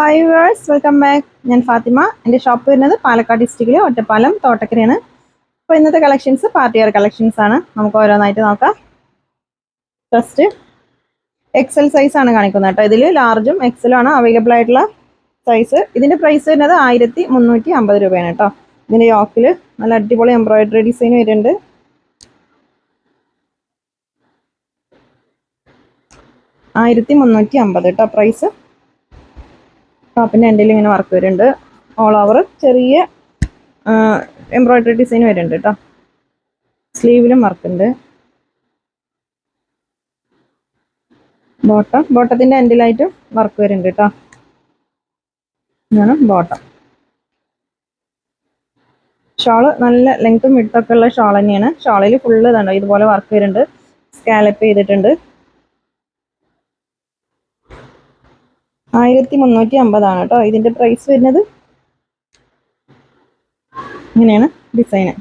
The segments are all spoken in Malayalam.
ഹായ് വേഴ്സ് വെൽക്കം ബാക്ക് ഞാൻ ഫാത്തിമ. എന്റെ ഷോപ്പ് വരുന്നത് പാലക്കാട് ഡിസ്ട്രിക്റ്റിലെ ഒറ്റപ്പാലം തോട്ടക്കരയാണ്. അപ്പോൾ ഇന്നത്തെ കളക്ഷൻസ് പാർട്ടി വെയർ കളക്ഷൻസ് ആണ്. നമുക്ക് ഓരോന്നായിട്ട് നോക്കാം. ഫസ്റ്റ് എക്സൽ സൈസ് ആണ് കാണിക്കുന്നത് കേട്ടോ. ഇതിൽ ലാർജും എക്സലും ആണ് അവൈലബിൾ ആയിട്ടുള്ള സൈസ് ഇതിന്റെ പ്രൈസ് വരുന്നത് ആയിരത്തി മുന്നൂറ്റി അമ്പത് രൂപയാണ് കേട്ടോ. ഇതിന്റെ യോക്കിൽ നല്ല അടിപൊളി എംബ്രോയിഡറി ഡിസൈൻ വരുന്നുണ്ട്. ആയിരത്തി മുന്നൂറ്റി അമ്പത് കേട്ടോ പ്രൈസ് ടോപ്പിന്റെ എന്റെ ഇങ്ങനെ വർക്ക് വരുന്നുണ്ട്. ഓൾ ഓവർ ചെറിയ എംബ്രോയിഡറി ഡിസൈൻ വരുന്നുണ്ട് കേട്ടോ സ്ലീവിലും വർക്ക് ഉണ്ട്. ബോട്ടം ബോട്ടത്തിന്റെ എൻഡിലായിട്ടും വർക്ക് വരുന്നുണ്ട് കേട്ടോ ഇതാണ് ബോട്ടം ഷോൾ നല്ല ലെങ്ത്തും വിട്ടൊക്കെ ഉള്ള ഷോൾ തന്നെയാണ്. ഷോളിൽ ഫുള്ള് ഇതുണ്ടോ ഇതുപോലെ വർക്ക് വരുന്നുണ്ട്. സ്കാലപ്പ് ചെയ്തിട്ടുണ്ട്. ആയിരത്തി മുന്നൂറ്റി അമ്പതാണ് കേട്ടോ. ഇതിന്റെ പ്രൈസ് വരുന്നത് ഇങ്ങനെയാണ് ഡിസൈന്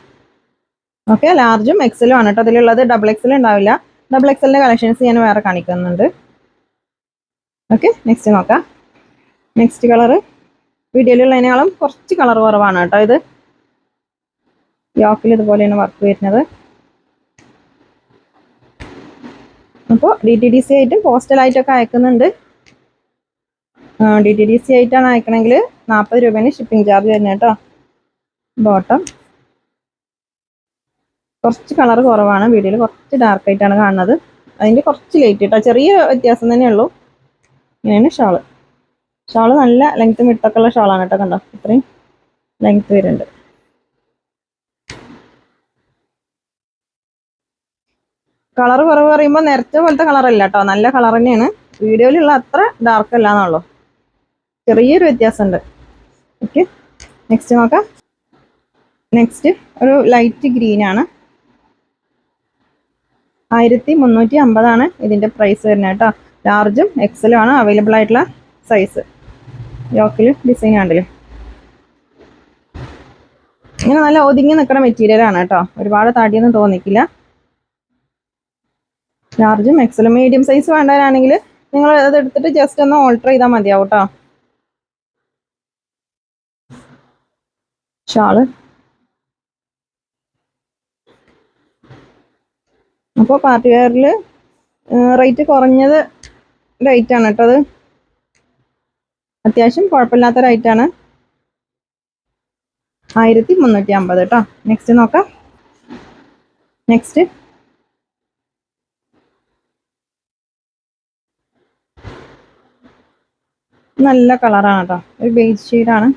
ഓക്കെ ലാർജും എക്സലും ആണ് കേട്ടോ. അതിലുള്ളത് ഡബിൾ എക്സൽ ഉണ്ടാവില്ല. ഡബിൾ എക്സലിന്റെ കളക്ഷൻസ് ഞാൻ വേറെ കാണിക്കുന്നുണ്ട്. ഓക്കെ നെക്സ്റ്റ് നോക്കാം. നെക്സ്റ്റ് കളറ് വീഡിയോയിലുള്ളതിനേക്കാളും കുറച്ച് കളർ കുറവാണ് കേട്ടോ ഇത്. യോക്കിൽ ഇതുപോലെയാണ് വർക്ക് വരുന്നത്. അപ്പോൾ ഡി ടി ഡി സി ആയിട്ടും പോസ്റ്റലായിട്ടൊക്കെ അയക്കുന്നുണ്ട്. ഡി ടി ഡി സി ആയിട്ടാണ് അയക്കണമെങ്കിൽ നാൽപ്പത് രൂപയാണ് ഷിപ്പിംഗ് ചാർജ് വരുന്നത് കേട്ടോ. ബോട്ടം കുറച്ച് കളർ കുറവാണ്. വീഡിയോയിൽ കുറച്ച് ഡാർക്ക് ആയിട്ടാണ് കാണുന്നത്. അതിന്റെ കുറച്ച് ലൈറ്റ് കേട്ടോ ചെറിയ വ്യത്യാസം തന്നെ ഉള്ളൂ. ഇങ്ങനെയാണ് ഷാൾ ഷാൾ നല്ല ലെങ്ത്തും വിട്ടൊക്കെ ഉള്ള ഷാളാണ് കേട്ടോ കണ്ടോ? ഇത്രയും ലെങ്ത്ത് വരുന്നുണ്ട്. കളർ കുറവ് പറയുമ്പോൾ നേരത്തെ പോലത്തെ കളറല്ല കേട്ടോ. നല്ല കളർ തന്നെയാണ്. വീഡിയോയിലുള്ള അത്ര ഡാർക്ക് അല്ല ചെറിയൊരു വ്യത്യാസമുണ്ട്. ഓക്കെ നെക്സ്റ്റ് നോക്കാം. നെക്സ്റ്റ് ഒരു ലൈറ്റ് ഗ്രീൻ ആണ്. ആയിരത്തി മുന്നൂറ്റി അമ്പതാണ് ഇതിന്റെ പ്രൈസ് വരുന്നത് കേട്ടോ. ലാർജും എക്സലും ആണ് അവൈലബിൾ ആയിട്ടുള്ള സൈസ് യോക്കിൽ ഡിസൈൻ ആണ്ടല്ലോ ഇങ്ങനെ നല്ല ഒതുങ്ങി നിൽക്കുന്ന മെറ്റീരിയൽ ആണ് കേട്ടോ. ഒരുപാട് തടിയൊന്നും തോന്നിക്കില്ല. ലാർജും എക്സലും മീഡിയം സൈസ് വേണ്ടവരാണെങ്കിൽ നിങ്ങൾ അത് എടുത്തിട്ട് ജസ്റ്റ് ഒന്ന് ഓൾട്ടർ ചെയ്താൽ മതിയാവും കേട്ടോ. ഷാൾ അപ്പോൾ പാർട്ടി വെയറിൽ റേറ്റ് കുറഞ്ഞത് റേറ്റ് ആണ് കേട്ടോ അത്. അത്യാവശ്യം കുഴപ്പമില്ലാത്ത റേറ്റ് ആണ്. ആയിരത്തി മുന്നൂറ്റി അമ്പത് കേട്ടോ. നെക്സ്റ്റ് നോക്കാം. നെക്സ്റ്റ് നല്ല കളറാണ് കേട്ടോ. ഒരു ബേസ് ഷെയ്ഡാണ്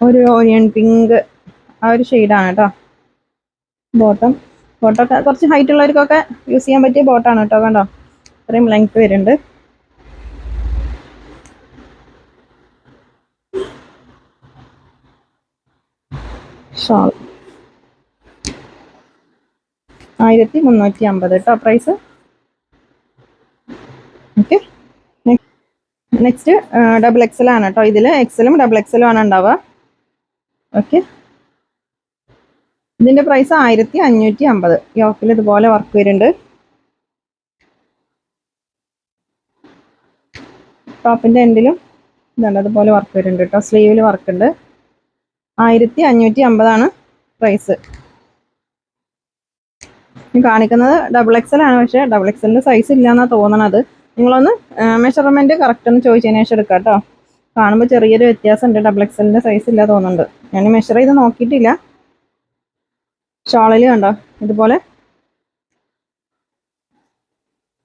ഒരു ഓനിയൻ പിങ്ക് ആ ഒരു ഷെയ്ഡാണ് കേട്ടോ ബോട്ടം ബോട്ടം കുറച്ച് ഹൈറ്റ് ഉള്ളവർക്കൊക്കെ യൂസ് ചെയ്യാൻ പറ്റിയ ബോട്ടാണ് കേട്ടോ കണ്ടോ? ഇത്രയും ലെങ്ത് വരുന്നുണ്ട്. ഷാൾ ആയിരത്തി മുന്നൂറ്റി അമ്പത് കേട്ടോ price okay next double XL ആണ് കേട്ടോ ഇതിൽ എക്സലും ഡബിൾ എക്സലും ആണ് ഉണ്ടാവുക. ഓക്കെ ഇതിന്റെ പ്രൈസ് ആയിരത്തി അഞ്ഞൂറ്റി അമ്പത് യോക്കിൽ ഇതുപോലെ വർക്ക് വരുന്നുണ്ട്. ടോപ്പിന്റെ എൻഡിലും ഇതുണ്ട്. അതുപോലെ വർക്ക് വരുന്നുണ്ട് കേട്ടോ സ്ലീവിൽ വർക്ക് ഉണ്ട്. ആയിരത്തി അഞ്ഞൂറ്റി അമ്പതാണ് പ്രൈസ് കാണിക്കുന്നത് ഡബിൾ എക്സൽ ആണ്. പക്ഷേ ഡബിൾ എക്സലിന്റെ സൈസ് ഇല്ല എന്നാണ് തോന്നണത്. നിങ്ങളൊന്ന് മെഷർമെന്റ് കറക്റ്റ് ഒന്ന് ചോദിച്ചതിന് ശേഷം എടുക്കാം കേട്ടോ കാണുമ്പോൾ ചെറിയൊരു വ്യത്യാസം ഉണ്ട് ഡബിൾ എക്സലിന്റെ സൈസ് ഇല്ല തോന്നുന്നുണ്ട്. ഞാൻ മെഷർ ചെയ്ത് നോക്കിയിട്ടില്ല. ഷോളിൽ കണ്ടോ? ഇതുപോലെ.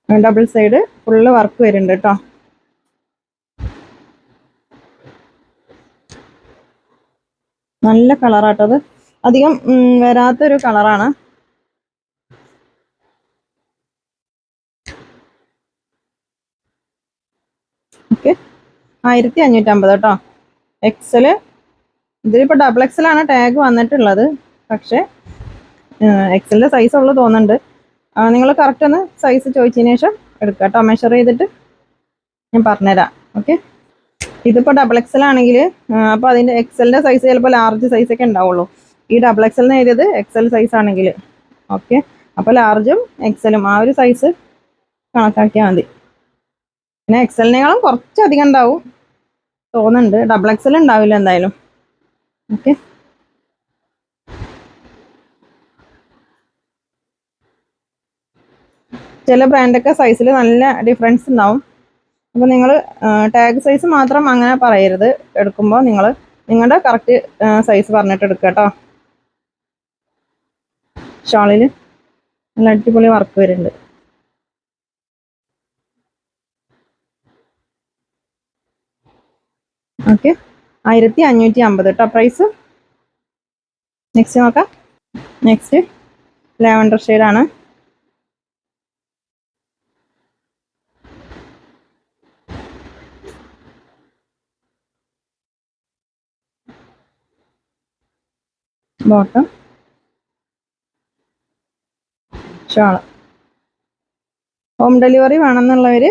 ഡബിൾ സൈഡ് ഫുള്ള് വർക്ക് വരുന്നുണ്ട് കേട്ടോ. നല്ല കളറാട്ടോ അത്. അധികം വരാത്തൊരു കളറാണ് ഓക്കെ ആയിരത്തി അഞ്ഞൂറ്റമ്പത് കേട്ടോ എക്സൽ ഇതിലിപ്പോൾ ഡബിൾ എക്സലാണ് ടാഗ് വന്നിട്ടുള്ളത്. പക്ഷേ എക്സലിന്റെ സൈസ് ഉള്ളത് തോന്നുന്നുണ്ട്. നിങ്ങൾ കറക്റ്റ് ഒന്ന് സൈസ് ചോദിച്ചതിന് ശേഷം എടുക്കുക കേട്ടോ. മെഷർ ചെയ്തിട്ട് ഞാൻ പറഞ്ഞുതരാം. ഓക്കെ ഇതിപ്പോൾ ഡബിൾ എക്സൽ ആണെങ്കിൽ അപ്പോൾ അതിന്റെ എക്സലിന്റെ സൈസ് ചിലപ്പോൾ ലാർജ് സൈസൊക്കെ ഉണ്ടാവുള്ളൂ. ഈ ഡബിൾ എക്സൽ എന്ന് എഴുതിയത് എക്സൽ സൈസ് ആണെങ്കിൽ. ഓക്കെ അപ്പോൾ ലാർജും എക്സലും ആ ഒരു സൈസ് കണക്കാക്കിയാൽ മതി. പിന്നെ എക്സലിനേക്കാളും കുറച്ചധികം ഉണ്ടാവും തോന്നുന്നുണ്ട്. ഡബിൾ എക്സൽ ഉണ്ടാവില്ല എന്തായാലും. ഓക്കെ ചില ബ്രാൻഡൊക്കെ സൈസിൽ നല്ല ഡിഫറൻസ് ഉണ്ടാവും. അപ്പോൾ നിങ്ങൾ ടാഗ് സൈസ് മാത്രം അങ്ങനെ പറയരുത്. എടുക്കുമ്പോൾ നിങ്ങൾ നിങ്ങളുടെ കറക്റ്റ് സൈസ് പറഞ്ഞിട്ട് എടുക്കുക കേട്ടോ. ഷാളിൽ നല്ല അടിപൊളി വർക്ക് വരുന്നുണ്ട്. ഓക്കെ ആയിരത്തി അഞ്ഞൂറ്റി അമ്പത് കേട്ടോ പ്രൈസ് നെക്സ്റ്റ് നോക്കാം നെക്സ്റ്റ് ലാവൻഡർ ഷെയ്ഡാണ് ബോട്ടം ഷാൾ ഹോം ഡെലിവറി വേണമെന്നുള്ളവർ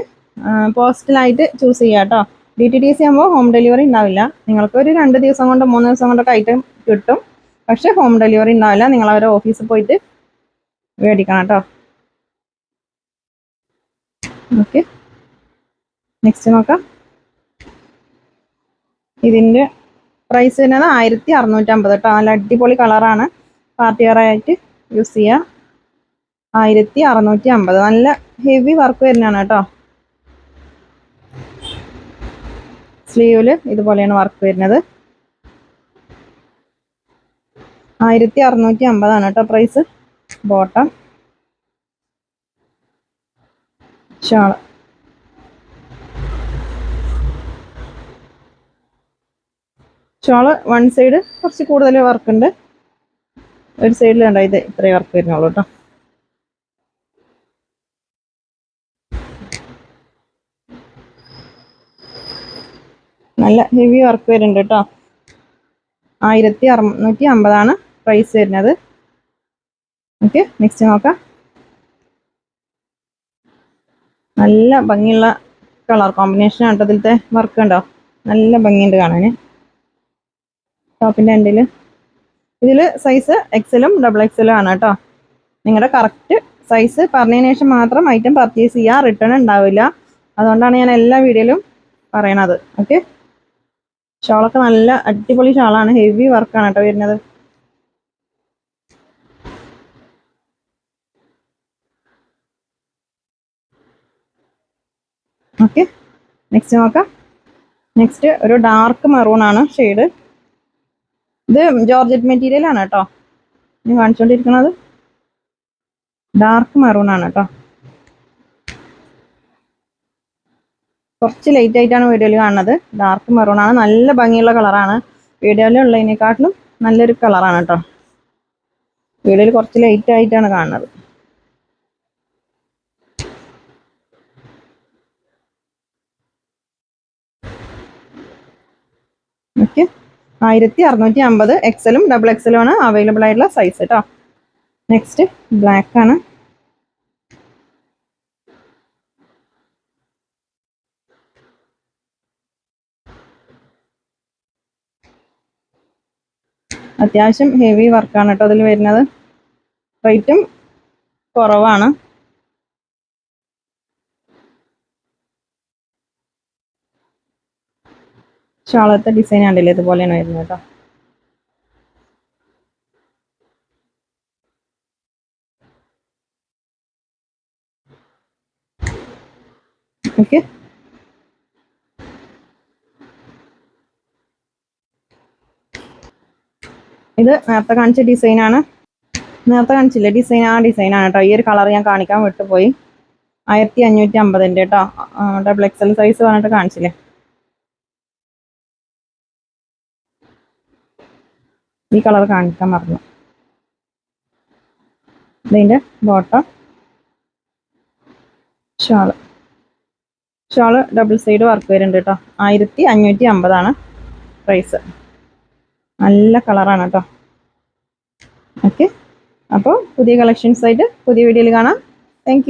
പോസ്റ്റലായിട്ട് ചൂസ് ചെയ്യാം കേട്ടോ ഡി ടി ടി സി ആകുമ്പോൾ ഹോം ഡെലിവറി ഉണ്ടാവില്ല. നിങ്ങൾക്ക് ഒരു രണ്ട് ദിവസം കൊണ്ട് മൂന്ന് ദിവസം കൊണ്ടൊക്കെ ഐറ്റം കിട്ടും. പക്ഷെ ഹോം ഡെലിവറി ഉണ്ടാവില്ല. നിങ്ങൾ അവരെ ഓഫീസിൽ പോയിട്ട് മേടിക്കണം കേട്ടോ ഓക്കെ നെക്സ്റ്റ് നോക്കാം. ഇതിന്റെ പ്രൈസ് വരുന്നത് ആയിരത്തി അറുന്നൂറ്റമ്പത് കേട്ടോ നല്ല അടിപൊളി കളറാണ് പാർട്ടി വെയർ ആയിട്ട് യൂസ് ചെയ്യുക ആയിരത്തി അറുന്നൂറ്റി അമ്പത് നല്ല ഹെവി വർക്ക് വരുന്നതാണ് കേട്ടോ സ്ലീവിൽ ഇതുപോലെയാണ് വർക്ക് വരുന്നത്. ആയിരത്തി അറുന്നൂറ്റി അമ്പതാണ് കേട്ടോ price. Bottom. Shawl. Shawl one side കുറച്ച് കൂടുതൽ വർക്ക് ഉണ്ട്. ഒരു സൈഡിൽ ഉണ്ടോ ഇത് ഇത്രയും വർക്ക് വരുന്നുള്ളൂ കേട്ടോ. നല്ല ഹെവി വർക്ക് വരുന്നുണ്ട് കേട്ടോ ആയിരത്തി അറുന്നൂറ്റി അമ്പതാണ് പ്രൈസ് വരുന്നത്. ഓക്കെ നെക്സ്റ്റ് നോക്കാം. നല്ല ഭംഗിയുള്ള കളർ കോമ്പിനേഷൻ ആണ് ഇതിലത്തെ വർക്ക് ഉണ്ടോ നല്ല ഭംഗിയുണ്ട് കാണാൻ ടോപ്പിന്റെ എൻഡിൽ ഇതിൽ സൈസ് എക്സലും ഡബിൾ എക്സലും ആണ് കേട്ടോ നിങ്ങളുടെ കറക്റ്റ് സൈസ് പറഞ്ഞതിന് ശേഷം മാത്രം ഐറ്റം പർച്ചേസ് ചെയ്യുക റിട്ടേൺ ഉണ്ടാവില്ല. അതുകൊണ്ടാണ് ഞാൻ എല്ലാ വീഡിയോയിലും പറയണത്. ഓക്കെ ഷോളൊക്കെ നല്ല അടിപൊളി ഷാളാണ്. ഹെവി വർക്കാണ് കേട്ടോ വരുന്നത്. ഓക്കെ നെക്സ്റ്റ് നോക്കാം. നെക്സ്റ്റ് ഒരു ഡാർക്ക് മെറൂൺ ആണ് ഷെയ്ഡ് ഇത് ജോർജറ്റ് മെറ്റീരിയൽ ആണ് കേട്ടോ. ഞാൻ കാണിച്ചുകൊണ്ടിരിക്കുന്നത് ഡാർക്ക് മെറൂൺ ആണ് കേട്ടോ. കുറച്ച് ലൈറ്റ് ആയിട്ടാണ് വീഡിയോയിൽ കാണുന്നത്. ഡാർക്ക് മെറൂൺ ആണ്. നല്ല ഭംഗിയുള്ള കളറാണ് വീഡിയോയിൽ ഉള്ളതിനെക്കാട്ടിലും നല്ലൊരു കളറാണ് കേട്ടോ വീഡിയോയിൽ കുറച്ച് ലൈറ്റ് ആയിട്ടാണ് കാണുന്നത്. ഓക്കെ ആയിരത്തി അറുന്നൂറ്റി അമ്പത് എക്സലും ഡബിൾ എക്സലും ആണ് അവൈലബിൾ ആയിട്ടുള്ള സൈസ് കേട്ടോ നെക്സ്റ്റ് ബ്ലാക്ക് ആണ്. അത്യാവശ്യം ഹെവി വർക്കാണ് കേട്ടോ അതിൽ വരുന്നത്. റേറ്റും കുറവാണ്. ഷാളത്തെ ഡിസൈൻ കണ്ടില്ലേ? ഇതുപോലെയാണ് വരുന്നത് കേട്ടോ. ഓക്കെ ഇത് നേരത്തെ കാണിച്ച ഡിസൈനാണ് നേരത്തെ കാണിച്ചില്ല? ഡിസൈൻ ആ ഡിസൈനാണ് കേട്ടോ ഈ ഒരു കളർ ഞാൻ കാണിക്കാൻ വിട്ടുപോയി. ആയിരത്തി അഞ്ഞൂറ്റി അമ്പതിന്റെ കേട്ടോ ഡബിൾ എക്സൽ സൈസ് പറഞ്ഞിട്ട് കാണിച്ചില്ലേ? ഈ കളർ കാണിക്കാൻ മറന്നു. ഇതിന്റെ bottom shawl shawl double side work വരുന്നുണ്ട് കേട്ടോ ആയിരത്തി അഞ്ഞൂറ്റി അമ്പതാണ് പ്രൈസ് നല്ല കളറാണ് കേട്ടോ. ഓക്കെ അപ്പോൾ പുതിയ കളക്ഷൻസ് ആയിട്ട് പുതിയ വീഡിയോയിൽ കാണാം. താങ്ക്